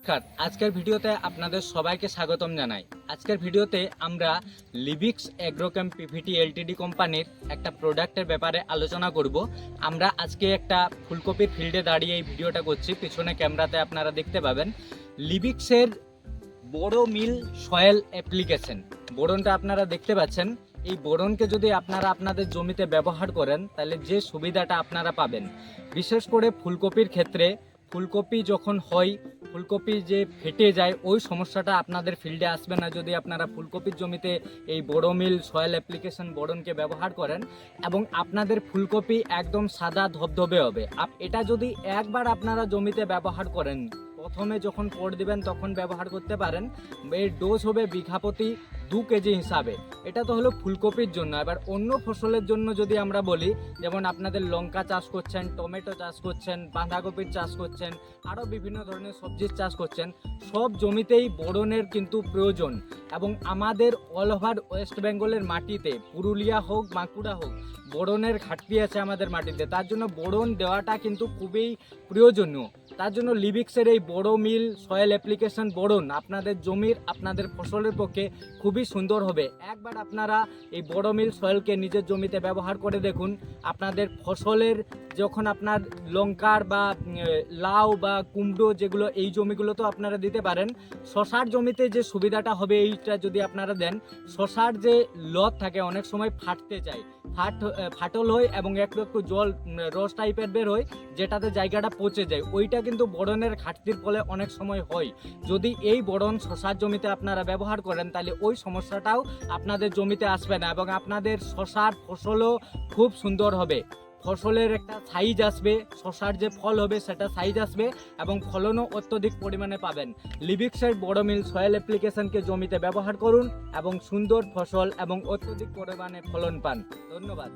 নমস্কার আজকের ভিডিওতে আপনাদের সবাইকে স্বাগতম জানাই। আজকের ভিডিওতে আমরা লিবিক্স অ্যাগ্রোকেম পিভিটি এলটিডি কোম্পানির একটা প্রোডাক্টের ব্যাপারে আলোচনা করব। আমরা আজকে একটা ফুলকপির ফিল্ডে দাঁড়িয়ে এই ভিডিওটা করছি। পিছনে ক্যামেরাতে আপনারা দেখতে পাবেন লিবিক্সের বড় মিল সয়েল অ্যাপ্লিকেশন। বোরনটা আপনারা দেখতে পাচ্ছেন। এই বোরনকে যদি আপনারা আপনাদের জমিতে ব্যবহার করেন, তাহলে যে সুবিধাটা আপনারা পাবেন। বিশেষ করে ফুলকপির ক্ষেত্রে ফুলকপি যখন হয়, ফুলকপি যে ফেটে যায়, ওই সমস্যাটা আপনাদের ফিল্ডে আসবে না যদি আপনারা ফুলকপির জমিতে এই বড় মিল সয়েল অ্যাপ্লিকেশন বোরনকে ব্যবহার করেন এবং আপনাদের ফুলকপি একদম সাদা ধবধবে হবে। এটা যদি একবার আপনারা জমিতে ব্যবহার করেন, প্রথমে যখন কোড দিবেন তখন ব্যবহার করতে পারেন। এর ডোজ হবে বিঘা প্রতি দু কেজি হিসাবে। এটা তো হলো ফুলকপির জন্য। এবার অন্য ফসলের জন্য যদি আমরা বলি, যেমন আপনাদের লঙ্কা চাষ করছেন, টমেটো চাষ করছেন, বাঁধাকপির চাষ করছেন আরও বিভিন্ন ধরনের সবজির চাষ করছেন সব জমিতেই বোরনের কিন্তু প্রয়োজন এবং আমাদের অল ওভার ওয়েস্ট বেঙ্গলের মাটিতে, পুরুলিয়া হোক, বাঁকুড়া হোক, বোরনের ঘাটতি আছে আমাদের মাটিতে। তার জন্য বোরন দেওয়াটা কিন্তু খুবই প্রয়োজনীয়। তার জন্য লিবিক্সের এই বড় মিল সয়েল অ্যাপ্লিকেশন বোরন আপনাদের জমির, আপনাদের ফসলের পক্ষে খুবই সুন্দর হবে। একবার আপনারা এই বড় মিল সয়েলকে নিজের জমিতে ব্যবহার করে দেখুন। আপনাদের ফসলের যখন আপনার লঙ্কার বা লাউ বা কুমড়ো যেগুলো, এই জমিগুলোতেও আপনারা দিতে পারেন, শশার জমিতে যে সুবিধাটা হবে এইটা যদি আপনারা দেন, শশার যে লত থাকে অনেক সময় ফাটতে চায়। ফাট ফাটল হয় এবং একটু একটু জল রস টাইপের বের হয়, যেটাতে জায়গাটা পচে যায়। ওইটা কিন্তু বরণের ঘাটতির ফলে অনেক সময় হয়। যদি এই বরণ শশার জমিতে আপনারা ব্যবহার করেন, তাহলে ওই সমস্যাটাও আপনাদের জমিতে আসবে না এবং আপনাদের শশার ফসলও খুব সুন্দর হবে। ফসলের একটা সাইজ আসবে, শশার যে ফল হবে সেটা সাইজ আসবে এবং ফলনও অত্যধিক পরিমাণে পাবেন। লিবিক্সের বড় মিল সয়েল অ্যাপ্লিকেশনকে জমিতে ব্যবহার করুন এবং সুন্দর ফসল এবং অত্যধিক পরিমাণে ফলন পান। ধন্যবাদ।